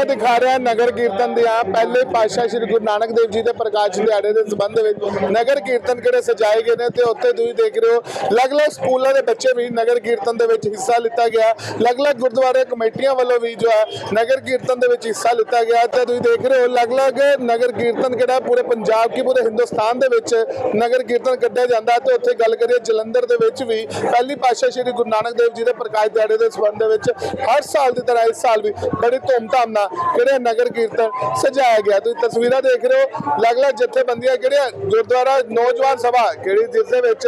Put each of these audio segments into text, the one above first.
ਤਸਵੀਰਾਂ ਦਿਖਾ ਰਿਹਾ ਨਗਰ ਕੀਰਤਨ ਦੀਆਂ ਪਹਿਲੇ ਪਾਤਸ਼ਾਹ ਸ੍ਰੀ ਗੁਰੂ ਨਾਨਕ ਦੇਵ ਜੀ ਦੇ ਪ੍ਰਕਾਸ਼ ਦਿਹਾੜੇ ਦੇ ਸੰਬੰਧ ਵਿੱਚ ਨਗਰ ਕੀਰਤਨ ਕਿਹੜੇ ਸਜਾਏ ਗਏ ਨੇ ਤੇ ਉੱਥੇ ਤੁਸੀਂ ਦੇਖ ਰਹੇ ਹੋ, ਅਲੱਗ-ਅਲੱਗ ਸਕੂਲਾਂ ਦੇ ਬੱਚੇ ਵੀ ਨਗਰ ਕੀਰਤਨ ਦੇ ਵਿੱਚ ਹਿੱਸਾ ਲਿੱਤਾ ਗਿਆ। ਅਲੱਗ-ਅਲੱਗ ਗੁਰਦੁਆਰੇ ਕਮੇਟੀਆਂ ਵੱਲੋਂ ਵੀ ਜੋ ਹੈ ਨਗਰ ਕੀਰਤਨ ਦੇ ਵਿੱਚ ਹਿੱਸਾ ਲਿੱਤਾ ਗਿਆ। ਤੇ ਤੁਸੀਂ ਦੇਖ ਰਹੇ ਹੋ, ਅਲੱਗ-ਅਲੱਗ ਨਗਰ ਕੀਰਤਨ ਕਿਹੜਾ ਪੂਰੇ ਪੰਜਾਬ ਕੀ ਪੂਰੇ ਹਿੰਦੁਸਤਾਨ ਦੇ ਵਿੱਚ ਨਗਰ ਕੀਰਤਨ ਕੱਢਿਆ ਜਾਂਦਾ ਹੈ। ਤੇ ਉੱਥੇ ਗੱਲ ਕਰੀਏ ਜਲੰਧਰ ਦੇ ਵਿੱਚ ਵੀ ਪਹਿਲੀ ਪਾਤਸ਼ਾਹ ਸ੍ਰੀ ਗੁਰੂ ਨਾਨਕ ਦੇਵ ਜੀ ਦੇ ਪ੍ਰਕਾਸ਼ ਦਿਹਾੜੇ ਦੇ ਸੰਬੰਧ ਵਿੱਚ ਹਰ ਸਾਲ ਦੀ ਤਰ੍ਹਾਂ ਇਸ ਸਾਲ ਵੀ ਬੜੀ ਧੂਮਧਾਮ ਨਾਲ ਕਿਹੜੇ ਨਗਰ ਕੀਰਤਨ ਸਜਾਇਆ ਗਿਆ। ਤੁਸੀਂ ਤਸਵੀਰਾਂ ਦੇਖ ਰਹੇ ਹੋ, ਅਲੱਗ-ਅਲੱਗ ਜਥੇਬੰਦੀਆਂ ਕਿਹੜੀਆਂ, ਗੁਰਦੁਆਰਾ ਨੌਜਵਾਨ ਸਭਾ, ਕਿਹੜੀ ਜਿਸ ਦੇ ਵਿੱਚ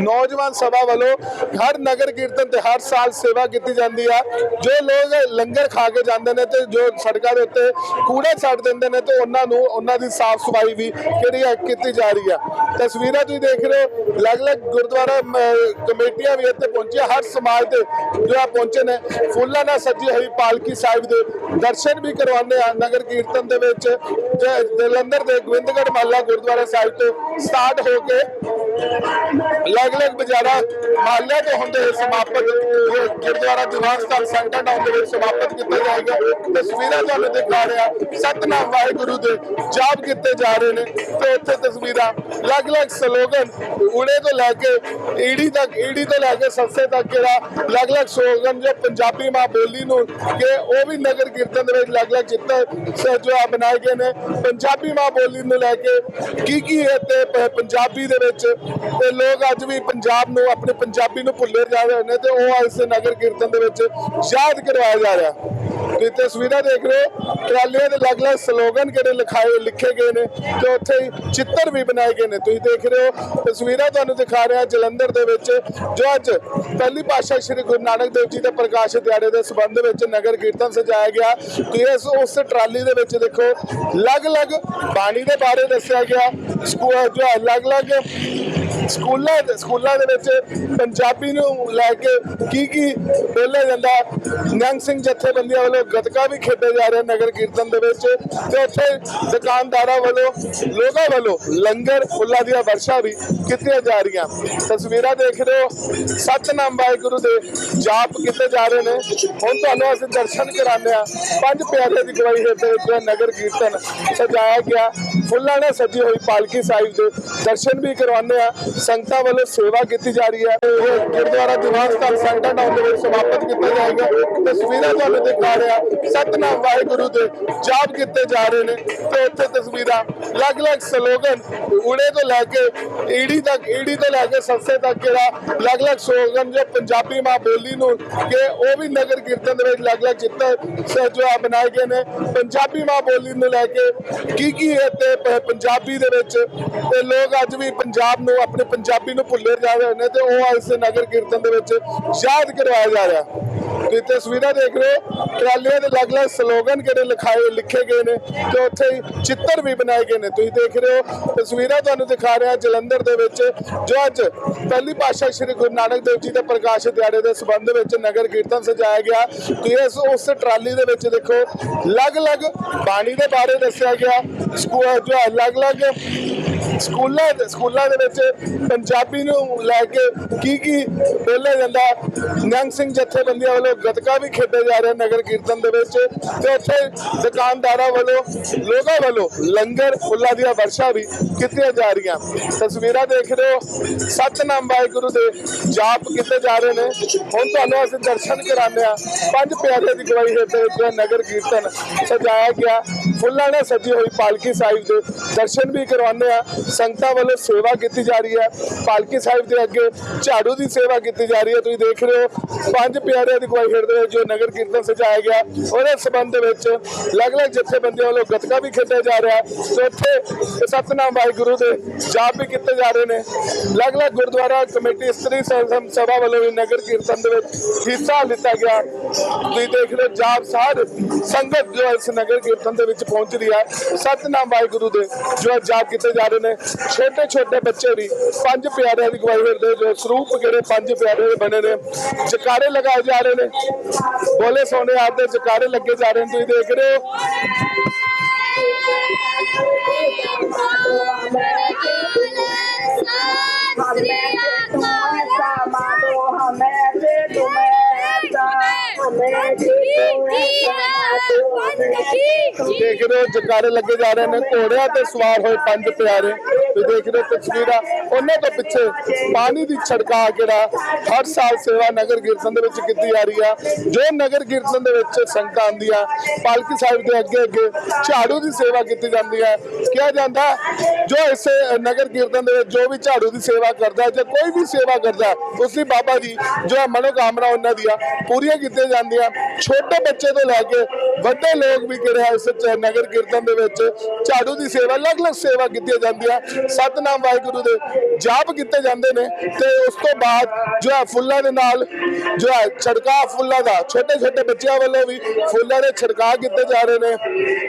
ਨੌਜਵਾਨ ਸਭਾ ਵੱਲੋਂ ਹਰ ਨਗਰ ਕੀਰਤਨ ਤੇ ਹਰ ਸਾਲ ਸੇਵਾ ਕੀਤੀ ਜਾਂਦੀ ਆ। ਜੋ ਲੋਕ ਲੰਗਰ ਖਾ ਕੇ ਜਾਂਦੇ ਨੇ ਤੇ ਜੋ ਸੜਕਾਂ ਦੇ ਉੱਤੇ ਕੂੜਾ ਛੱਡ ਦਿੰਦੇ ਨੇ ਤੇ ਉਹਨਾਂ ਨੂੰ, ਉਹਨਾਂ ਦੀ ਸਾਫ਼ ਸਫ਼ਾਈ ਵੀ ਕਿਹੜੀ ਹੈ ਕੀਤੀ ਜਾ ਰਹੀ ਆ। ਤਸਵੀਰਾਂ ਤੁਸੀਂ ਦੇਖ ਰਹੇ ਹੋ, ਅਲੱਗ-ਅਲੱਗ ਗੁਰਦੁਆਰਾ ਕਮੇਟੀਆਂ ਵੀ ਇੱਥੇ ਪਹੁੰਚੀਆਂ। ਹਰ ਸਮਾਜ ਦੇ ਜੋ ਆ ਪਹੁੰਚੇ ਨੇ ਫੁੱਲਾਂ ਨਾਲ ਸਜੀ ਹੋਈ ਪਾਲਕੀ ਸਾਹਿਬ ਦੇ ਦਰਸ਼ਨ ਵੀ ਕਰਵਾਉਂਦੇ ਆ, ਨਗਰ ਕੀਰਤਨ ਦੇ ਵਿੱਚ, ਜਲੰਧਰ ਦੇ ਗੋਬਿੰਦਗੜ੍ਹ ਮਾਲਾ ਗੁਰਦੁਆਰਾ ਸਾਹਿਬ ਤੋਂ ਸਟਾਰਟ ਹੋ ਕੇ ਅਲੱਗ-ਅਲੱਗ ਬਾਜ਼ਾਰਾਂ ਮਾਲਿਆ ਤੋਂ ਹੁੰਦੇ ਹੋਏ ਸਮਾਪਤ ਗੁਰਦੁਆਰਾ ਦੀਵਾਨ ਸਥਾਨ ਸੈਂਟਰ ਟਾਊਨ ਦੇ ਵਿੱਚ ਸਮਾਪਤ ਕੀਤਾ ਜਾਏਗਾ। ਤਸਵੀਰਾਂ ਤੁਹਾਨੂੰ ਦਿਖਾ ਰਿਹਾ ਸਤਨਾਮ ਵਾਹਿਗੁਰੂ ਦੇ ਜਾਪ ਕੀਤੇ ਜਾ ਰਹੇ ਨੇ। ਤੇ ਉੱਥੇ ਤਸਵੀਰਾਂ ਅਲੱਗ-ਅਲੱਗ ਸਲੋਗਨ ਉੜੇ ਤੋਂ ਲੈ ਕੇ ਈੜੀ ਤੱਕ, ਈੜੀ ਤੋਂ ਲੈ ਕੇ ਸੱਸੇ ਤੱਕ ਜਿਹੜਾ ਅਲੱਗ-ਅਲੱਗ ਸਲੋਗਨ ਜੋ ਪੰਜਾਬੀ ਮਾਂ ਬੋਲੀ ਨੂੰ ਕਿ ਉਹ ਵੀ ਨਗਰ ਕੀਰਤਨ ਦੇ ਵਿੱਚ ਅਲੱਗ-ਅਲੱਗ ਚਿੱਤਰ ਸ- ਜੋ ਆ ਬਣਾਏ ਗਏ ਨੇ। ਪੰਜਾਬੀ ਮਾਂ ਬੋਲੀ ਨੂੰ ਲੈ ਕੇ ਕੀ ਕੀ ਹੈ ਤੇ ਪ- ਪੰਜਾਬੀ ਦੇ ਵਿੱਚ ਤੇ ਲੋਕ ਅੱਜ ਵੀ ਪੰਜਾਬ ਨੂੰ, ਆਪਣੇ ਪੰਜਾਬੀ ਨੂੰ ਭੁੱਲੇ ਜਾ ਰਹੇ ਨੇ ਤੇ ਉਹ ਇਸ ਨਗਰ ਕੀਰਤਨ ਦੇ ਵਿੱਚ ਯਾਦ ਕਰਵਾਇਆ ਜਾ ਰਿਹਾ। ਤੁਸੀਂ ਤਸਵੀਰਾਂ ਦੇਖ ਰਹੇ ਹੋ। ਟਰਾਲੀਆਂ ਦੇ ਅਲੱਗ-ਅਲੱਗ ਸਲੋਗਨ ਕਿਹੜੇ ਲਿਖਾਏ, ਲਿਖੇ ਗਏ ਨੇ ਤੇ ਉੱਥੇ ਹੀ ਚਿੱਤਰ ਵੀ ਬਣਾਏ ਗਏ ਨੇ। ਤੁਸੀਂ ਦੇਖ ਰਹੇ ਹੋ ਤਸਵੀਰਾਂ ਤੁਹਾਨੂੰ ਦਿਖਾ ਰਿਹਾ ਜਲੰਧਰ ਦੇ ਵਿੱਚ, ਜੋ ਅੱਜ ਪਹਿਲੀ ਪਾਤਸ਼ਾਹ ਸ੍ਰੀ ਗੁਰੂ ਨਾਨਕ ਦੇਵ ਜੀ ਦੇ ਪ੍ਰਕਾਸ਼ ਦਿਹਾੜੇ ਦੇ ਸੰਬੰਧ ਵਿੱਚ ਨਗਰ ਕੀਰਤਨ ਸਜਾਇਆ ਗਿਆ। ਤੁਸੀਂ ਇਸ, ਉਸ ਟਰਾਲੀ ਦੇ ਵਿੱਚ ਦੇਖੋ, ਅਲੱਗ-ਅਲੱਗ ਬਾਣੀ ਦੇ ਬਾਰੇ ਦੱਸਿਆ ਗਿਆ। ਸਕੂ- ਜੋ ਅਲੱਗ-ਅਲੱਗ ਸਕੂਲਾਂ ਦੇ ਸਕੂਲਾਂ ਦੇ ਵਿੱਚ ਪੰਜਾਬੀ ਨੂੰ ਲੈ ਕੇ ਕੀ ਕੀ ਬੋਲਿਆ ਜਾਂਦਾ। ਨੰਗ ਸਿੰਘ ਜਥੇਬੰਦੀਆਂ ਵੱਲੋਂ ਗਤਕਾ ਵੀ ਖੇਡੇ ਜਾ ਰਹੇ ਨਗਰ ਕੀਰਤਨ ਦੇ ਵਿੱਚ ਤੇ ਉੱਥੇ ਦੁਕਾਨਦਾਰਾਂ ਵੱਲੋਂ, ਲੋਕਾਂ ਵੱਲੋਂ ਲੰਗਰ ਫੁੱਲਾਂ ਦੀਆਂ ਵਰਸ਼ਾ ਵੀ ਕੀਤੀਆਂ ਜਾ ਰਹੀਆਂ। ਤਸਵੀਰਾਂ ਦੇਖ ਰਹੇ ਹੋ, ਸਤਨਾਮ ਵਾਹਿਗੁਰੂ ਦੇ ਜਾਪ ਕੀਤੇ ਜਾ ਰਹੇ ਨੇ। ਹੁਣ ਤੁਹਾਨੂੰ ਅਸੀਂ ਦਰਸ਼ਨ ਕਰਾਉਂਦੇ ਆ ਪੰਜ ਪਿਆਰੇ ਦੀ ਗਵਾਹੀ ਹੇਠ ਦੇ ਵਿੱਚ ਨਗਰ ਕੀਰਤਨ ਸਜਾਇਆ ਗਿਆ। ਫੁੱਲਾਂ ਨਾਲ ਸਜੀ ਹੋਈ ਪਾਲਕੀ ਸਾਹਿਬ ਦੇ ਦਰਸ਼ਨ ਵੀ ਕਰਵਾਉਂਦੇ ਆ ਸੰਗਤਾਂ ਵੱਲੋਂ ਸੇਵਾ ਕੀਤੀ ਜਾ ਰਹੀ ਹੈ। ਇਹ ਗੁਰਦੁਆਰਾ ਦੀਵਾਨ ਸਥਾਨ ਸੈਂਟਰ ਟਾਊਨ ਦੇ ਵਿੱਚ ਸਮਾਪਤ ਕੀਤਾ ਜਾਏਗਾ। ਤਸਵੀਰਾਂ ਤੁਹਾਨੂੰ ਦਿਖਾ ਰਿਹਾ ਸਤਨਾਮ ਵਾਹਿਗੁਰੂ ਦੇ ਜਾਪ ਕੀਤੇ ਜਾ ਰਹੇ ਨੇ ਤੇ ਉੱਥੇ ਤਸਵੀਰਾਂ ਅਲੱਗ-ਅਲੱਗ ਸਲੋਗਨ ਉੜੇ ਤੋਂ ਲੈ ਕੇ ਈੜੀ ਤੱਕ, ਈੜੀ ਤੋਂ ਲੈ ਕੇ ਸੱਸੇ ਤੱਕ ਜਿਹੜਾ ਅਲੱਗ-ਅਲੱਗ ਸਲੋਗਨ ਜੋ ਪੰਜਾਬੀ ਮਾਂ ਬੋਲੀ ਨੂੰ ਕਿ ਉਹ ਵੀ ਨਗਰ ਕੀਰਤਨ ਦੇ ਵਿੱਚ ਅਲੱਗ-ਅਲੱਗ ਚਿੱਤਰ ਜੋ ਆ ਬਣਾਏ ਗਏ ਨੇ। ਪੰਜਾਬੀ ਮਾਂ ਬੋਲੀ ਨੂੰ ਲੈ ਕੇ ਕੀ ਕੀ ਹੈ ਤੇ ਪੰਜਾਬੀ ਦੇ ਵਿੱਚ ਤੇ ਲੋਕ ਅੱਜ ਵੀ ਪੰਜਾਬ ਨੂੰ, ਆਪਣੇ ਪੰਜਾਬੀ ਨੂੰ ਭੁੱਲੇ ਜਾ ਰਹੇ ਨੇ ਤੇ ਉਹ ਇਸ ਨਗਰ ਕੀਰਤਨ ਦੇ ਵਿੱਚ ਯਾਦ ਕਰਵਾਇਆ ਜਾ ਰਿਹਾ। ਤੁਸੀਂ ਤਸਵੀਰਾਂ ਦੇਖ ਰਹੇ ਹੋ ਟਰਾਲੀਆਂ ਦੇ ਅਲੱਗ-ਅਲੱਗ ਸਲੋਗਨ ਕਿਹੜੇ ਲਿਖਾਏ, ਲਿਖੇ ਗਏ ਨੇ ਤੇ ਉੱਥੇ ਹੀ ਚਿੱਤਰ ਵੀ ਬਣਾਏ ਗਏ ਨੇ। ਤੁਸੀਂ ਦੇਖ ਰਹੇ ਹੋ, ਤਸਵੀਰਾਂ ਤੁਹਾਨੂੰ ਦਿਖਾ ਰਿਹਾ ਜਲੰਧਰ ਦੇ ਵਿੱਚ, ਜੋ ਅੱਜ ਪਹਿਲੀ ਪਾਤਸ਼ਾਹ ਸ੍ਰੀ ਗੁਰੂ ਨਾਨਕ ਦੇਵ ਜੀ ਦੇ ਪ੍ਰਕਾਸ਼ ਦਿਹਾੜੇ ਦੇ ਸੰਬੰਧ ਵਿੱਚ ਨਗਰ ਕੀਰਤਨ ਸਜਾਇਆ ਗਿਆ। ਤੁਸੀਂ ਇਸ, ਉਸ ਟਰਾਲੀ ਦੇ ਵਿੱਚ ਦੇਖੋ, ਅਲੱਗ-ਅਲੱਗ ਬਾਣੀ ਦੇ ਬਾਰੇ ਦੱਸਿਆ ਗਿਆ। ਸਕੂ- ਜੋ ਅਲੱਗ-ਅਲੱਗ ਸਕੂਲਾਂ ਦੇ ਸਕੂਲਾਂ ਦੇ ਵਿੱਚ ਪੰਜਾਬੀ ਨੂੰ ਲੈ ਕੇ ਕੀ ਕੀ ਬੋਲਿਆ ਜਾਂਦਾ। ਨਿਹੰਗ ਸਿੰਘ ਜਥੇਬੰਦੀਆਂ ਵੱਲੋਂ ਗਤਕਾ ਵੀ ਖੇਡੇ ਜਾ ਰਹੇ ਨਗਰ ਕੀਰਤਨ ਦੇ ਵਿੱਚ ਤੇ ਉੱਥੇ ਦੁਕਾਨਦਾਰਾਂ ਵੱਲੋਂ, ਲੋਕਾਂ ਵੱਲੋਂ ਲੰਗਰ, ਫੁੱਲਾਂ ਦੀਆਂ ਵਰਸ਼ਾ ਵੀ ਕੀਤੀਆਂ ਜਾ ਰਹੀਆਂ। ਤਸਵੀਰਾਂ ਦੇਖ ਰਹੇ ਹੋ। ਸਤਨਾਮ ਵਾਹਿਗੁਰੂ ਦੇ ਜਾਪ ਕੀਤੇ ਜਾ ਰਹੇ ਨੇ। ਹੁਣ ਤੁਹਾਨੂੰ ਅਸੀਂ ਦਰਸ਼ਨ ਕਰਾਉਂਦੇ ਆ ਪੰਜ ਪਿਆਰੇ ਦੀ ਗਵਾਹੀ ਹੇਠ ਦੇ ਵਿੱਚ ਨਗਰ ਕੀਰਤਨ ਸਜਾਇਆ ਗਿਆ। ਫੁੱਲਾਂ ਨਾਲ ਸਜੀ ਹੋਈ ਪਾਲਕੀ ਸਾਹਿਬ ਦੇ ਦਰਸ਼ਨ ਵੀ ਕਰਵਾਉਂਦੇ ਆ ਸੰਗਤਾਂ ਵੱਲੋਂ ਸੇਵਾ ਕੀਤੀ ਜਾ ਰਹੀ ਹੈ। ਪਾਲਕੀ ਸਾਹਿਬ ਦੇ ਅੱਗੇ ਝਾੜੂ ਦੀ ਸੇਵਾ ਕੀਤੀ ਜਾ ਰਹੀ ਹੈ। ਤੁਸੀਂ ਦੇਖ ਰਹੇ ਹੋ, ਪੰਜ ਪਿਆਰਿਆਂ ਦੀ ਗਵਾਹੀ ਖੇਡਦੇ ਦੇ ਜੋ ਨਗਰ ਕੀਰਤਨ ਸਜਾਇਆ ਗਿਆ, ਉਹਦੇ ਸੰਬੰਧ ਵਿੱਚ ਅਲੱਗ-ਅਲੱਗ ਜਥੇਬੰਦੀਆਂ ਵੱਲੋਂ ਗੱਤਕਾ ਵੀ ਖੇਡਿਆ ਜਾ ਰਿਹਾ ਤੇ ਉੱਥੇ ਸਤਨਾਮ ਵਾਹਿਗੁਰੂ ਦੇ ਜਾਪ ਵੀ ਕੀਤੇ ਜਾ ਰਹੇ ਨੇ। ਅਲੱਗ-ਅਲੱਗ ਗੁਰਦੁਆਰਾ ਕਮੇਟੀ ਇਸਤਰੀ ਸ- ਸਭਾ ਵੱਲੋਂ ਵੀ ਨਗਰ ਕੀਰਤਨ ਦੇ ਵਿੱਚ ਹਿੱਸਾ ਲਿੱਤਾ ਗਿਆ। ਤੁਸੀਂ ਦੇਖ ਰਹੇ ਹੋ, ਜਾਪ ਸਾਰ ਸੰਗਤ ਜੋ ਇਸ ਨਗਰ ਕੀਰਤਨ ਦੇ ਵਿੱਚ ਪਹੁੰਚ ਰਹੀ ਹੈ। ਸਤਨਾਮ ਵਾਹਿਗੁਰੂ ਦੇ ਜੋ ਜਾਪ ਕੀਤੇ ਜਾ ਰਹੇ ਨੇ। ਛੋਟੇ ਛੋਟੇ ਬੱਚੇ ਵੀ ਪੰਜ ਪਿਆਰਿਆਂ ਦੀ ਗਵਾਹੀ ਦੇ ਜੋ ਸਰੂਪ ਜਿਹੜੇ ਪੰਜ ਪਿਆਰੇ ਦੇ ਬਣੇ ਨੇ ਜਕਾਰੇ ਲਗਾਏ ਜਾ ਰਹੇ ਨੇ। ਬੋਲੇ ਸੋਨੇ ਆਪ ਦੇ ਜਕਾਰੇ ਲੱਗੇ ਜਾ ਰਹੇ ਨੇ ਤੁਸੀਂ ਦੇਖ ਰਹੇ ਹੋ। ਦੇਖ ਰਹੇ ਹੋ ਜਕਾਰੇ ਲੱਗੇ ਜਾ ਰਹੇ ਨੇ ਘੋੜਿਆਂ ਤੇ ਸਵਾਰ ਹੋਏ ਪੰਜ ਪਿਆਰੇ। ਤੁਸੀਂ ਦੇਖ ਰਹੇ ਹੋ ਤਸਵੀਰਾਂ। ਉਹਨਾਂ ਤੋਂ ਪਿੱਛੇ ਪਾਣੀ ਦੀ ਛੜਕਾ ਜਿਹੜਾ ਹਰ ਸਾਲ ਸੇਵਾ ਨਗਰ ਕੀਰਤਨ ਦੇ ਵਿੱਚ ਕੀਤੀ ਜਾ ਰਹੀ ਆ। ਜੋ ਨਗਰ ਕੀਰਤਨ ਦੇ ਵਿੱਚ ਸੰਗਤਾਂ ਆਉਂਦੀਆਂ ਪਾਲਕੀ ਸਾਹਿਬ ਦੇ ਅੱਗੇ ਅੱਗੇ ਝਾੜੂ ਦੀ ਸੇਵਾ ਕੀਤੀ ਜਾਂਦੀ ਹੈ ਕਿਹਾ ਜਾਂਦਾ ਜੋ ਇਸ ਨਗਰ ਕੀਰਤਨ ਦੇ ਵਿੱਚ ਜੋ ਵੀ ਝਾੜੂ ਦੀ ਸੇਵਾ ਕਰਦਾ ਜਾਂ ਕੋਈ ਵੀ ਸੇਵਾ ਕਰਦਾ ਹੈ, ਉਸ ਦੀ ਬਾਬਾ ਜੀ ਜੋ ਮਨੋਕਾਮਨਾ ਉਹਨਾਂ ਦੀਆਂ ਪੂਰੀਆਂ ਕੀਤੀਆਂ ਜਾਂਦੀਆਂ। ਛੋਟੇ ਬੱਚੇ ਤੋਂ ਲੈ ਕੇ ਵੱਡੇ ਲੋਕ ਵੀ ਜਿਹੜੇ ਹੈ ਇਸ ਚ- ਨਗਰ ਕੀਰਤਨ ਦੇ ਵਿੱਚ ਝਾੜੂ ਦੀ ਸੇਵਾ ਅਲੱਗ-ਅਲੱਗ ਸੇਵਾ ਕੀਤੀਆਂ ਜਾਂਦੀਆਂ। ਸਤਨਾਮ ਵਾਹਿਗੁਰੂ ਦੇ ਜਾਪ ਕੀਤੇ ਜਾਂਦੇ ਨੇ ਤੇ ਉਸ ਤੋਂ ਬਾਅਦ ਜੋ ਹੈ ਫੁੱਲਾਂ ਦੇ ਨਾਲ, ਜੋ ਹੈ ਛੜਕਾ ਫੁੱਲਾਂ ਦਾ ਛੋਟੇ ਛੋਟੇ ਬੱਚਿਆਂ ਵੱਲੋਂ ਵੀ ਫੁੱਲਾਂ ਦੇ ਛੜਕਾ ਕੀਤੇ ਜਾ ਰਹੇ ਨੇ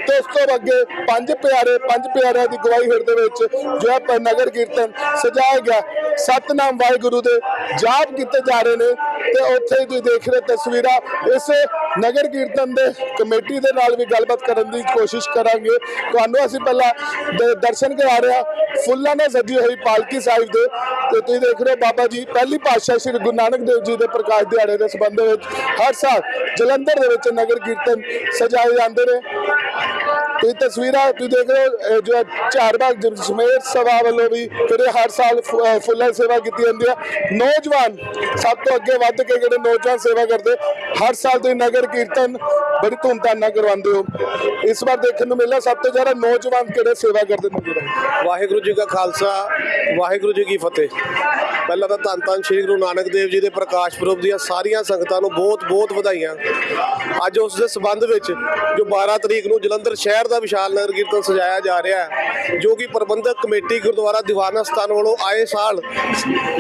ਤੇ ਉਸ ਤੋਂ ਅੱਗੇ ਪੰਜ ਪਿਆਰੇ, ਪੰਜ ਪਿਆਰਿਆਂ ਦੀ ਗਵਾਹੀ ਹੇਠ ਦੇ ਵਿੱਚ ਜੋ ਹੈ ਨਗਰ ਕੀਰਤਨ ਸਜਾਇਆ ਗਿਆ। ਸਤਨਾਮ ਵਾਹਿਗੁਰੂ ਦੇ ਜਾਪ ਕੀਤੇ ਜਾ ਰਹੇ ਨੇ ਤੇ ਉੱਥੇ ਤੁਸੀਂ ਦੇਖ ਰਹੇ ਤਸਵੀਰਾਂ। ਇਸ ਨਗਰ ਕੀਰਤਨ ਦੇ ਕਮੇਟੀ ਦੇ ਨਾਲ ਵੀ ਗੱਲਬਾਤ ਕਰਨ ਦੀ ਕੋਸ਼ਿਸ਼ ਕਰਾਂਗੇ। ਤੁਹਾਨੂੰ ਅਸੀਂ ਪਹਿਲਾਂ ਦ- ਦਰਸ਼ਨ ਕਰਾ ਰਹੇ ਹਾਂ। ਫੁੱਲਾਂ ਨਾਲ ਸਜੀ ਹੋਈ ਪਾਲਕੀ ਸਾਹਿਬ ਦੇ। ਤੇ ਤੁਸੀਂ ਦੇਖ ਰਹੇ ਹੋ ਬਾਬਾ ਜੀ, ਪਹਿਲੀ ਪਾਤਸ਼ਾਹ ਸ੍ਰੀ ਗੁਰੂ ਨਾਨਕ ਦੇਵ ਜੀ ਦੇ ਪ੍ਰਕਾਸ਼ ਦਿਹਾੜੇ ਦੇ ਸੰਬੰਧ ਵਿੱਚ ਹਰ ਸਾਲ ਜਲੰਧਰ ਦੇ ਵਿੱਚ ਨਗਰ ਕੀਰਤਨ ਸਜਾਏ ਜਾਂਦੇ ਨੇ। ਤੁਸੀਂ ਤਸਵੀਰਾਂ, ਤੁਸੀਂ ਦੇਖ ਰਹੇ ਹੋ, ਇਹ ਜੋ ਚਾਰਬਾਗ ਜਮੇਰ ਸਭਾ ਵੱਲੋਂ ਵੀ ਜਿਹੜੇ ਹਰ ਸਾਲ ਫੁ- ਫੁੱਲਾਂ ਦੀ ਸੇਵਾ ਕੀਤੀ ਜਾਂਦੀ ਹੈ। ਨੌਜਵਾਨ, ਸਭ ਤੋਂ ਅੱਗੇ ਵੱਧ ਕੇ ਜਿਹੜੇ ਨੌਜਵਾਨ ਸੇਵਾ ਕਰਦੇ, ਹਰ ਸਾਲ ਤੁਸੀਂ ਨਗਰ ਕੀਰਤਨ ਬੜੀ ਧੂਮਧਾਮ ਨਾਲ ਕਰਵਾਉਂਦੇ ਹੋ। ਇਸ ਵਾਰ ਦੇਖਣ ਨੂੰ ਮਿਲਿਆ ਸਭ ਤੋਂ ਜ਼ਿਆਦਾ ਨੌਜਵਾਨ ਕਿਹੜੇ ਸੇਵਾ ਕਰਦੇ ਨਜ਼ਰ ਆਏ ਵਾਹਿਗੁਰੂ ਜੀ ਕਾ ਖਾਲਸਾ, ਵਾਹਿਗੁਰੂ ਜੀ ਕੀ ਫਤਿਹ। ਪਹਿਲਾਂ ਤਾਂ ਧੰਨ ਧੰਨ ਸ੍ਰੀ ਗੁਰੂ ਨਾਨਕ ਦੇਵ ਜੀ ਦੇ ਪ੍ਰਕਾਸ਼ ਪੁਰਬ ਦੀਆਂ ਸਾਰੀਆਂ ਸੰਗਤਾਂ ਨੂੰ ਬਹੁਤ ਬਹੁਤ ਵਧਾਈਆਂ। ਅੱਜ ਉਸ ਦੇ ਸਬੰਧ ਵਿੱਚ ਜੋ 12 ਤਰੀਕ ਨੂੰ ਜਲੰਧਰ ਸ਼ਹਿਰ ਦਾ ਵਿਸ਼ਾਲ ਨਗਰ ਕੀਰਤਨ ਸਜਾਇਆ ਜਾ ਰਿਹਾ ਹੈ, ਜੋ ਕਿ ਪ੍ਰਬੰਧਕ ਕਮੇਟੀ ਗੁਰਦੁਆਰਾ ਦੀਵਾਨਾ ਸਥਾਨ ਵੱਲੋਂ ਆਏ ਸਾਲ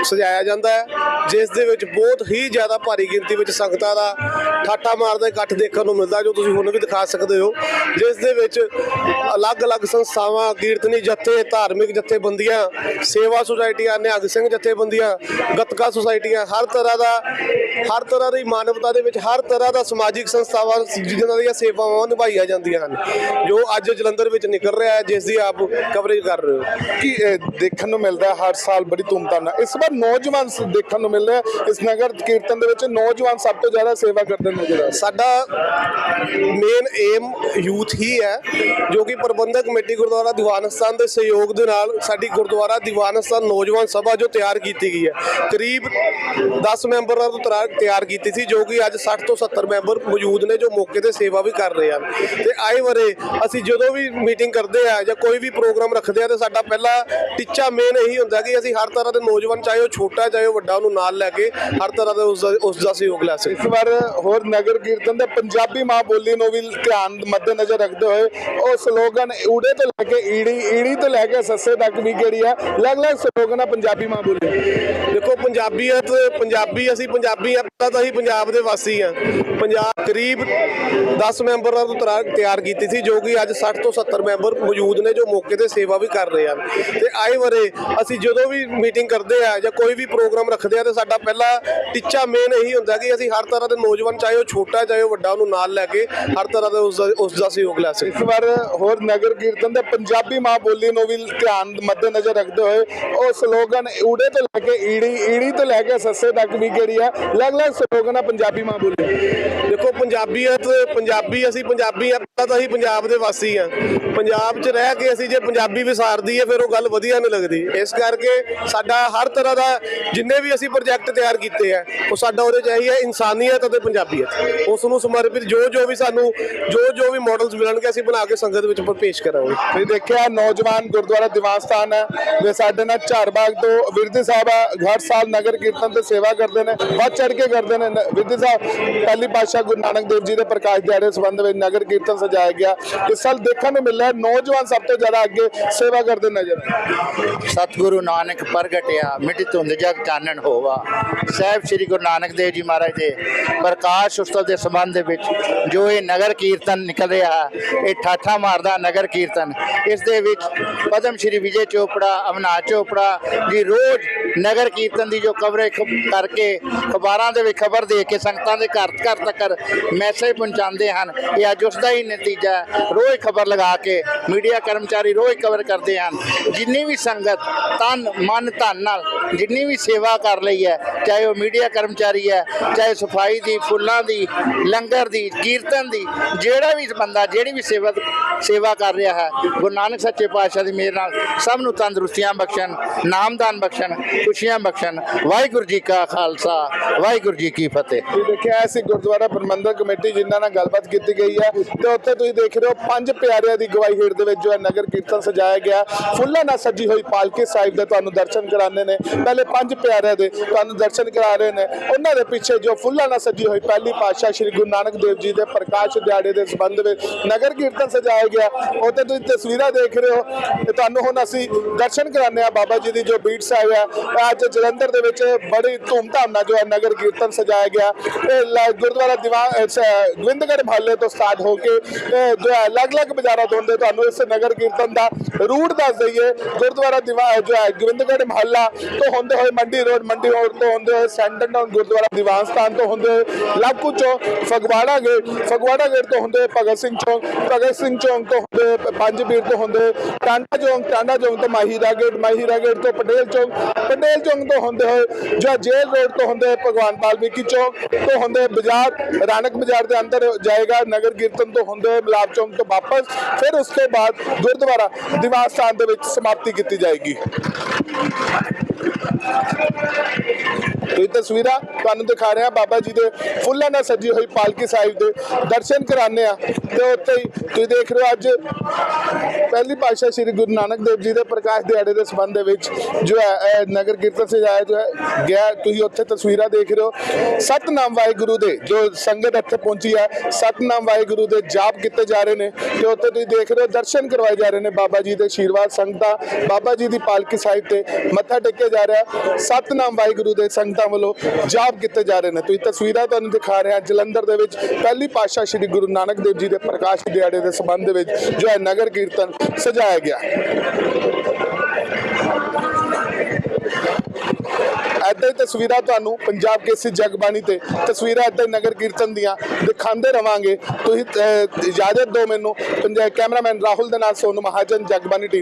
ਸਜਾਇਆ ਜਾਂਦਾ ਹੈ, ਜਿਸ ਦੇ ਵਿੱਚ ਬਹੁਤ ਹੀ ਜ਼ਿਆਦਾ ਭਾਰੀ ਗਿਣਤੀ ਵਿੱਚ ਸੰਗਤਾਂ ਦਾ ਠਾਠਾ ਮਾਰਦਾ ਇਕੱਠ ਦੇਖਣ ਨੂੰ ਮਿਲਦਾ ਜੋ ਤੁਸੀਂ ਹੁਣ ਵੀ ਦਿਖਾ ਸਕਦੇ ਹੋ, ਜਿਸ ਦੇ ਵਿੱਚ ਅਲੱਗ-ਅਲੱਗ ਸੰਸਥਾਵਾਂ, ਕੀਰਤਨੀ ਜਥੇ, ਧਾਰਮਿਕ ਜਥੇਬੰਦੀਆਂ, ਸੇਵਾ ਸੁਸਾਇਟੀਆਂ, ਨਿਹੰਗ ਸਿੰਘ ਜਥੇਬੰਦੀਆਂ, ਗੱਤਕਾ ਸੁਸਾਇਟੀਆਂ, ਹਰ ਤਰ੍ਹਾਂ ਦਾ ਹਰ ਤਰ੍ਹਾਂ ਦੀ ਮਾਨਵਤਾ ਦੇ ਵਿੱਚ ਹਰ ਤਰ੍ਹਾਂ ਦਾ ਸਮਾਜਿਕ ਸੰਸਥਾਵਾਂ ਜਿਨ੍ਹਾਂ ਦੀਆਂ ਸੇਵਾਵਾਂ ਨਿਭਾਈਆਂ ਜਾਂਦੀਆਂ ਹਨ। ਜੋ ਅੱਜ ਜਲੰਧਰ ਵਿੱਚ ਨਿਕਲ ਰਿਹਾ ਹੈ ਜਿਸ ਦੀ ਆਪ ਕਵਰੇਜ ਕਰ ਰਹੇ ਹੋ। ਕੀ ਇਹ ਦੇਖਣ ਨੂੰ ਮਿਲਦਾ ਹੈ ਹਰ ਸਾਲ ਬੜੀ ਧੂਮਧਾਮ ਨਾਲ। ਇਸ ਵਾਰ ਨੌਜਵਾਨ ਸ- ਦੇਖਣ ਨੂੰ ਮਿਲ ਰਿਹਾ ਹੈ। ਇਸ ਨਗਰ ਕੀਰਤਨ ਦੇ ਵਿੱਚ ਨੌਜਵਾਨ ਸਭ ਤੋਂ ਜ਼ਿਆਦਾ ਸੇਵਾ ਕਰਦੇ ਨਜ਼ਰ ਆ ਰਹੇ ਸਾਡਾ ਮੇਨ ਏਮ ਯੂਥ ਹੀ ਹੈ ਜੋ ਕਿ ਪ੍ਰਬੰਧਕ ਕਮੇਟੀ ਗੁਰਦੁਆਰਾ ਦੀਵਾਨ ਸਥਾਨ ਦੇ ਸਹਿਯੋਗ ਦੇ ਨਾਲ ਸਾਡੀ ਗੁਰਦੁਆਰਾ ਦੀਵਾਨ ਸਥਾਨ ਨੌਜਵਾਨ ਸਭਾ ਜੋ ਤਿਆਰ ਕੀਤੀ ਗਈ ਹੈ। ਕਰੀਬ 10 ਮੈਂਬਰਾਂ ਤੋਂ ਤਿਆਰ- ਤਿਆਰ ਕੀਤੀ ਸੀ ਜੋ ਕਿ ਅੱਜ 60 ਤੋਂ 70 ਮੈਂਬਰ ਮੌਜੂਦ ਨੇ ਜੋ ਮੌਕੇ ਤੇ ਸੇਵਾ ਵੀ ਕਰ ਰਹੇ ਹਨ। ਤੇ ਆਏ ਵਰੇ ਅਸੀਂ ਜਦੋਂ ਵੀ ਮੀਟਿੰਗ ਕਰਦੇ ਆ ਜਾਂ ਕੋਈ ਵੀ ਪ੍ਰੋਗਰਾਮ ਰੱਖਦੇ ਆ ਤੇ ਸਾਡਾ ਪਹਿਲਾ ਟੀਚਾ ਮੇਨ ਇਹੀ ਹੁੰਦਾ ਕਿ ਅਸੀਂ ਹਰ ਤਰ੍ਹਾਂ ਦੇ ਨੌਜਵਾਨ ਚਾਹੇ ਉਹ ਛੋਟਾ ਚਾਹੇ ਉਹ ਵੱਡਾ ਉਹਨੂੰ ਨਾਲ ਲੈ ਕੇ ਹਰ ਤਰ੍ਹਾਂ ਦਾ ਉਸ ਦਾ ਉਸ ਦਾ ਸਹਿਯੋਗ ਲੈ ਸਕੀਏ ਇਸ ਵਾਰ ਹੋਰ ਨਗਰ ਕੀਰਤਨ ਦੇ ਪੰਜਾਬੀ ਮਾਂ ਬੋਲੀ ਨੂੰ ਵੀ ਧਿਆਨ ਮੱਦੇ ਨਜ਼ਰ ਰੱਖਦੇ ਹੋਏ ਉਹ ਸਲੋਗਨ ਊੜੇ ਤੋਂ ਲੈ ਕੇ ਈੜੀ ਈੜੀ ਤੋਂ ਲੈ ਕੇ ਸੱਸੇ ਤੱਕ ਵੀ ਜਿਹੜੀ ਆ ਅਲੱਗ-ਅਲੱਗ ਸਲੋਗਨ ਆ ਪੰਜਾਬੀ ਮਾਂ ਬੋਲੀ। ਦੇਖੋ ਪੰਜਾਬੀਅਤ ਪੰਜਾਬੀ ਅਸੀਂ ਪੰਜਾਬੀ ਪਹਿਲਾਂ ਤਾਂ ਅਸੀਂ ਪੰਜਾਬ ਦੇ ਵਾਸੀ ਆ। ਪੰਜਾਬ ਕਰੀਬ 10 ਮੈਂਬਰਾਂ ਤੋਂ ਤਿਆਰ- ਤਿਆਰ ਕੀਤੀ ਸੀ, ਜੋ ਕਿ ਅੱਜ 60 ਤੋਂ 70 ਮੈਂਬਰ ਮੌਜੂਦ ਨੇ, ਜੋ ਮੌਕੇ ਤੇ ਸੇਵਾ ਵੀ ਕਰ ਰਹੇ ਹਨ। ਤੇ ਆਏ ਵਰੇ ਅਸੀਂ ਜਦੋਂ ਵੀ ਮੀਟਿੰਗ ਕਰਦੇ ਆ ਜਾਂ ਕੋਈ ਵੀ ਪ੍ਰੋਗਰਾਮ ਰੱਖਦੇ ਆ, ਤੇ ਸਾਡਾ ਪਹਿਲਾ ਟੀਚਾ ਮੇਨ ਇਹੀ ਹੁੰਦਾ ਕਿ ਅਸੀਂ ਹਰ ਤਰ੍ਹਾਂ ਦੇ ਨੌਜਵਾਨ, ਚਾਹੇ ਉਹ ਛੋਟਾ, ਚਾਹੇ ਉਹ ਵੱਡਾ, ਉਹਨੂੰ ਨਾਲ ਲੈ ਕੇ ਹਰ ਤਰ੍ਹਾਂ ਦਾ ਉਸ ਦਾ ਸਹਿਯੋਗ ਲੈ ਸਕੀਏ। ਇਸ ਵਾਰ ਹੋਰ ਨਗਰ ਕੀਰਤਨ ਦੇ ਪੰਜਾਬੀ ਮਾਂ ਬੋਲੀ ਨੂੰ ਵੀ ਧਿਆਨ ਮੱਦੇ ਨਜ਼ਰ ਰੱਖਦੇ ਹੋਏ, ਉਹ ਸਲੋਗਨ ਊੜੇ ਤੋਂ ਲੈ ਕੇ ਈੜੀ ਈੜੀ ਤੋਂ ਲੈ ਕੇ ਸੱਸੇ ਤੱਕ ਵੀ ਜਿਹੜੀ ਆ ਅਲੱਗ-ਅਲੱਗ ਸਲੋਗਨ ਆ ਪੰਜਾਬੀ ਮਾਂ ਬੋਲੀ। ਦੇਖੋ ਪੰਜਾਬੀਅਤ ਪੰਜਾਬੀ ਅਸੀਂ ਪੰਜਾਬੀ ਆ ਪਹਿਲਾਂ ਤਾਂ ਅਸੀਂ ਪੰਜਾਬ ਦੇ ਵਾਸੀ ਆ। ਪੰਜਾਬ 'ਚ ਰਹਿ ਕੇ ਅਸੀਂ ਜੇ ਪੰਜਾਬੀ ਵਿਸਾਰਦੀ ਹੈ ਫਿਰ ਉਹ ਗੱਲ ਵਧੀਆ ਨਹੀਂ ਲੱਗਦੀ। ਇਸ ਕਰਕੇ ਸਾਡਾ ਹਰ ਤਰ੍ਹਾਂ ਦਾ ਜਿੰਨੇ ਵੀ ਅਸੀਂ ਪ੍ਰੋਜੈਕਟ ਤਿਆਰ ਕੀਤੇ ਆ ਉਹ ਸਾਡਾ ਉਹਦੇ 'ਚ ਇਹੀ ਹੈ ਇਨਸਾਨੀਅਤ ਅਤੇ ਪੰਜਾਬੀਅਤ। ਉਸ ਨੂੰ ਸਮਰਪਿਤ ਜੋ ਜੋ ਵੀ ਸਾਨੂੰ ਜੋ ਜੋ ਵੀ ਮਾਡਲਸ ਮਿਲਣਗੇ ਅਸੀਂ ਬਣਾ ਕੇ ਸੰਗਤ ਵਿੱਚ ਪੇਸ਼ ਕਰਾਂਗੇ। ਤੁਸੀਂ ਦੇਖਿਆ ਨੌਜਵਾਨ ਗੁਰਦੁਆਰਾ ਦੀਵਾਨ ਸਥਾਨ ਹੈ ਵੇ ਸਾਡੇ ਨਾਲ ਝਾਰਬਾਗ ਤੋਂ ਵਿਰਦੀ ਸਾਹਿਬ ਆ, ਹਰ ਸਾਲ ਨਗਰ ਕੀਰਤਨ ਤੇ ਸੇਵਾ ਕਰਦੇ ਨੇ ਵੱਧ ਚੜ ਕੇ ਕਰਦੇ ਨੇ। ਨ- ਵਿਰਦੀ ਸਾਹਿਬ ਪਹਿਲੀ ਪਾਤਸ਼ਾਹ ਗੁਰੂ ਨਾਨਕ ਦੇਵ ਜੀ ਦੇ ਪ੍ਰਕਾਸ਼ ਦਿਹਾੜੇ ਸੰਬੰਧ ਵਿੱਚ ਨਗਰ ਕੀਰਤਨ ਸਜਾਇਆ ਗਿਆ। ਇਸ ਸਾਲ ਦੇਖਣ ਨੂੰ ਮਿਲਿਆ ਨੌਜਵਾਨ ਸਭ ਤੋਂ ਜ਼ਿਆਦਾ ਅੱਗੇ ਸੇਵਾ ਕਰਦੇ ਨਜ਼ਰ ਸਤਿਗੁਰੂ ਨਾਨਕ ਪ੍ਰਗਟਿਆ ਮਿਟ ਧੁੰਦ ਜਗ ਚਾਨਣ ਹੋਵਾ। ਸਾਹਿਬ ਸ੍ਰੀ ਗੁਰੂ ਨਾਨਕ ਦੇਵ ਜੀ ਮਹਾਰਾਜ ਦੇ ਪ੍ਰਕਾਸ਼ ਉਤਸਵ ਦੇ ਸੰਬੰਧ ਦੇ ਵਿੱਚ ਜੋ ਇਹ ਨਗਰ ਕੀਰਤਨ ਨਿਕਲ ਰਿਹਾ ਇਹ ਠਾਠਾ ਮਾਰਦਾ ਨਗਰ ਕੀਰਤਨ। ਇਸ ਦੇ ਵਿੱਚ ਪਦਮ ਸ਼੍ਰੀ ਵਿਜੇ ਚੋਪੜਾ, ਅਵਨਾਸ਼ ਚੋਪੜਾ ਜੀ ਰੋਜ਼ ਨਗਰ ਕੀਰਤਨ ਦੀ ਜੋ ਕਵਰੇਜ ਕਰਕੇ ਅਖਬਾਰਾਂ ਦੇ ਵਿੱਚ ਖਬਰ ਦੇ ਕੇ ਸੰਗਤਾਂ ਦੇ ਘਰ ਘਰ ਤੱਕ ਮੈਸੇਜ ਪਹੁੰਚਾਉਂਦੇ ਹਨ। ਇਹ ਅੱਜ ਉਸ ਦਾ ਹੀ ਨਤੀਜਾ ਹੈ। ਰੋਜ਼ ਖਬਰ ਲਗਾ ਕੇ ਮੀਡੀਆ ਕਰਮਚਾਰੀ ਰੋਜ਼ ਕਵਰ ਕਰਦੇ ਹਨ। ਜਿੰਨੀ ਵੀ ਸੰਗਤ ਤਨ, ਮਨ, ਧਨ ਨਾਲ ਜਿੰਨੀ ਵੀ ਸੇਵਾ ਕਰ ਲਈ ਹੈ, ਚਾਹੇ ਉਹ ਮੀਡੀਆ ਕਰਮਚਾਰੀ ਹੈ, ਚਾਹੇ ਸਫ਼ਾਈ ਦੀ, ਫੁੱਲਾਂ ਦੀ, ਲੰਗਰ ਦੀ, ਕੀਰਤਨ ਦੀ, ਜਿਹੜਾ ਵੀ ਬੰਦਾ, ਜਿਹੜੀ ਵੀ ਸੇਵਾ ਸੇਵਾ ਕਰ ਰਿਹਾ ਹੈ, ਗੁਰੂ ਨਾਨਕ ਸੱਚੇ ਪਾਤਸ਼ਾਹ ਦੀ ਮਿਹਰ ਨਾਲ ਸਭ ਨੂੰ ਤੰਦਰੁਸਤੀਆਂ ਬਖਸ਼ਣ, ਨਾਮਦਾਨ ਬਖਸ਼ਣ, ਖੁਸ਼ੀਆਂ ਬਖਸ਼ਣ। ਵਾਹਿਗੁਰੂ ਜੀ ਕਾ ਖਾਲਸਾ, ਵਾਹਿਗੁਰੂ ਜੀ ਕੀ ਫਤਿਹ। ਦੇਖਿਆ ਸੀ ਗੁਰਦੁਆਰਾ ਪ੍ਰਬੰਧਕ ਕਮੇਟੀ ਜਿਨ੍ਹਾਂ ਨਾਲ ਗੱਲਬਾਤ ਕੀਤੀ ਗਈ ਹੈ ਤੇ ਉੱਥੇ ਤੁਸੀਂ ਦੇਖ ਰਹੇ ਹੋ ਪੰਜ ਪਿਆਰਿਆਂ ਦੀ ਗਵਾਹੀ ਹੇਠ ਦੇ ਵਿੱਚ ਜੋ ਹੈ ਨਗਰ ਕੀਰਤਨ ਸਜਾਇਆ ਗਿਆ। ਫੁੱਲਾਂ ਨਾਲ ਸਜੀ ਹੋਈ ਪਾਲਕੀ ਸਾਹਿਬ ਦੇ ਤੁਹਾਨੂੰ ਦਰਸ਼ਨ ਕਰਾਣੇ ਨੇ। ਪਹਿਲੇ ਪੰਜ ਪਿਆਰਿਆਂ ਦੇ ਤੁਹਾਨੂੰ ਦਰਸ਼ਨ ਕਰਾ ਰਹੇ ਨੇ। ਉਹਨਾਂ ਦੇ ਪਿੱਛੇ ਜੋ ਫੁੱਲਾਂ ਨਾਲ ਸਜੀ ਹੋਈ ਪਹਿਲੀ ਪਾਤਸ਼ਾਹ ਸ੍ਰੀ ਗੁਰੂ ਨਾਨਕ ਦੇਵ ਜੀ ਦੇ ਪ੍ਰਕਾਸ਼ ਦਿਹਾੜੇ ਦੇ ਸੰਬੰਧ ਵਿੱਚ ਨਗਰ ਕੀਰਤਨ ਸਜਾਇਆ ਗਿਆ। ਉੱਥੇ ਤੁਸੀਂ ਤਸਵੀਰਾਂ ਦੇਖ ਰਹੇ ਹੋ ਤੇ ਤੁਹਾਨੂੰ ਹੁਣ ਅਸੀਂ ਦਰਸ਼ਨ ਕਰਾਣੇ ਆ ਬਾਬਾ ਜੀ ਦੀ ਜੋ ਬੀਟ ਸਾਹਿਬ ਹੈ ਅੱਜ ਜਲੰਧਰ ਦੇ ਵਿੱਚ ਬੜੀ ਧੂਮਧਾਮ ਨਾਲ ਜੋ ਹੈ ਨਗਰ ਕੀਰਤਨ ਸਜਾਇਆ ਗਿਆ। ਇਹ ਲ- ਗੁਰਦੁਆਰਾ ਗੋਬਿੰਦਗੜ੍ਹ ਮਹੱਲੇ ਤੋਂ ਸਟਾਰਟ ਹੋ ਕੇ ਜੋ ਹੈ, ਅਲੱਗ-ਅਲੱਗ ਬਾਜ਼ਾਰਾਂ ਤੋਂ ਹੁੰਦੇ ਤੁਹਾਨੂੰ ਇਸ ਨਗਰ ਕੀਰਤਨ ਦਾ ਰੂਟ ਦੱਸ ਦਈਏ। ਗੁਰਦੁਆਰਾ ਦੀਵਾਨ ਜੋ ਹੈ, ਗੋਬਿੰਦਗੜ੍ਹ ਮਹੱਲਾ ਤੋਂ ਹੁੰਦੇ ਹੋਏ ਮੰਡੀ ਰੋਡ ਮੰਡੀ ਰੋਡ ਤੋਂ ਹੁੰਦੇ ਹੋਏ ਸੈਂਟਰ ਟਾਊਨ ਗੁਰਦੁਆਰਾ ਦੀਵਾਨ ਸਥਾਨ ਤੋਂ ਹੁੰਦੇ ਹੋਏ ਲਾਕੂ ਚੌਕ ਫਗਵਾੜਾ ਗੇਟ ਫਗਵਾੜਾ ਗੇਟ ਤੋਂ ਹੁੰਦੇ ਹੋਏ ਭਗਤ ਸਿੰਘ ਚੌਕ, ਭਗਤ ਸਿੰਘ ਚੌਕ ਤੋਂ ਹੁੰਦੇ ਪੰਜ ਪੀਰ ਤੋਂ ਹੁੰਦੇ ਟਾਂਡਾ ਚੌਕ ਟਾਂਡਾ ਚੌਕ ਤੋਂ ਮਾਹੀਰਾ ਗੇਟ ਮਾਹੀਰਾ ਗੇਟ ਤੋਂ ਪਟੇਲ ਚੌਕ ਪਟੇਲ ਚੌਕ ਤੋਂ ਹੁੰਦੇ ਹੋਏ ਜੋ ਜੇਲ ਰੋਡ ਤੋਂ ਹੁੰਦੇ ਹੋਏ ਭਗਵਾਨ ਵਾਲਮੀਕੀ ਚੌਕ ਤੋਂ ਹੁੰਦੇ ਬਾਜ਼ਾਰ ਰਾਣਕ ਬਾਜ਼ਾਰ ਦੇ ਅੰਦਰ ਜਾਏਗਾ, ਨਗਰ ਕੀਰਤਨ ਤੋਂ ਹੁੰਦੇ ਹੋਏ ਮਲਾਪ ਚੌਂਕ ਤੋਂ ਵਾਪਸ, ਫਿਰ ਉਸ ਤੋਂ ਬਾਅਦ ਗੁਰਦੁਆਰਾ ਦੀਵਾਨ ਸਥਾਨ ਦੇ ਵਿੱਚ ਸਮਾਪਤੀ ਕੀਤੀ ਜਾਏਗੀ। ਇਹ ਤਸਵੀਰਾਂ ਤੁਹਾਨੂੰ ਦਿਖਾ ਰਿਹਾ ਬਾਬਾ ਜੀ ਦੇ ਫੁੱਲਾਂ ਨਾਲ ਸਜੀ ਹੋਈ ਪਾਲਕੀ ਸਾਹਿਬ ਦੇ ਦਰਸ਼ਨ ਕਰਾਣੇ ਆ ਤੇ ਉੱਥੇ ਹੀ ਤੁਸੀਂ ਦੇਖ ਰਹੇ ਹੋ ਅੱਜ ਪਹਿਲੀ ਪਾਤਸ਼ਾਹ ਸ੍ਰੀ ਗੁਰੂ ਨਾਨਕ ਦੇਵ ਜੀ ਦੇ ਪ੍ਰਕਾਸ਼ ਦਿਹਾੜੇ ਦੇ ਸੰਬੰਧ ਦੇ ਵਿੱਚ ਜੋ ਹੈ ਇਹ ਨਗਰ ਕੀਰਤਨ ਸਜਾਇਆ ਜੋ ਹੈ, ਗਿਆ। ਤੁਸੀਂ ਉੱਥੇ ਤਸਵੀਰਾਂ ਦੇਖ ਰਹੇ ਹੋ। ਸਤਨਾਮ ਵਾਹਿਗੁਰੂ ਦੇ ਜੋ ਸੰਗਤ ਇੱਥੇ ਪਹੁੰਚੀ ਹੈ, ਸਤਨਾਮ ਵਾਹਿਗੁਰੂ ਦੇ ਜਾਪ ਕੀਤੇ ਜਾ ਰਹੇ ਨੇ ਤੇ ਉੱਥੇ ਤੁਸੀਂ ਦੇਖ ਰਹੇ ਹੋ ਦਰਸ਼ਨ ਕਰਵਾਏ ਜਾ ਰਹੇ ਨੇ ਬਾਬਾ ਜੀ ਦੇ ਆਸ਼ੀਰਵਾਦ ਸੰਗਤਾਂ, ਬਾਬਾ ਜੀ ਦੀ ਪਾਲਕੀ ਸਾਹਿਬ ਤੇ ਮੱਥਾ ਟੇਕਿਆ ਜਾ ਰਿਹਾ। ਸਤਨਾਮ ਵਾਹਿਗੁਰੂ ਦੇ ਸੰਗਤਾਂ ਵੱਲੋਂ ਜਾਪ ਕੀਤੇ ਜਾ ਰਹੇ ਨੇ। ਤੁਸੀਂ ਤਸਵੀਰਾਂ ਤੁਹਾਨੂੰ ਦਿਖਾ ਰਹੇ ਹਾਂ। ਜਲੰਧਰ ਦੇ ਵਿੱਚ ਪਹਿਲੀ ਪਾਤਸ਼ਾਹ ਸ੍ਰੀ ਗੁਰੂ ਨਾਨਕ ਦੇਵ ਜੀ ਦੇ ਪ੍ਰਕਾਸ਼ ਦਿਹਾੜੇ ਦੇ ਸੰਬੰਧ ਦੇ ਵਿੱਚ ਜੋ ਹੈ ਨਗਰ ਕੀਰਤਨ ਸਜਾਇਆ ਗਿਆ। ਏਦਾਂ ਹੀ ਤਸਵੀਰਾਂ ਤੁਹਾਨੂੰ ਪੰਜਾਬ ਕੇਸੀ ਜਗਬਾਣੀ ਤੇ ਤਸਵੀਰਾਂ ਏਦਾਂ ਹੀ ਨਗਰ ਕੀਰਤਨ ਦੀਆਂ ਦਿਖਾਉਂਦੇ ਰਵਾਂਗੇ। ਤੁਸੀਂ ਇਜਾਜ਼ਤ ਦਿਓ ਮੈਨੂੰ। ਪੰਜਾਬ ਕੈਮਰਾਮੈਨ ਰਾਹੁਲ ਦੇ ਨਾਲ ਸੋਨੂ ਮਹਾਜਨ, ਜਗਬਾਣੀ ਟੀਵੀ।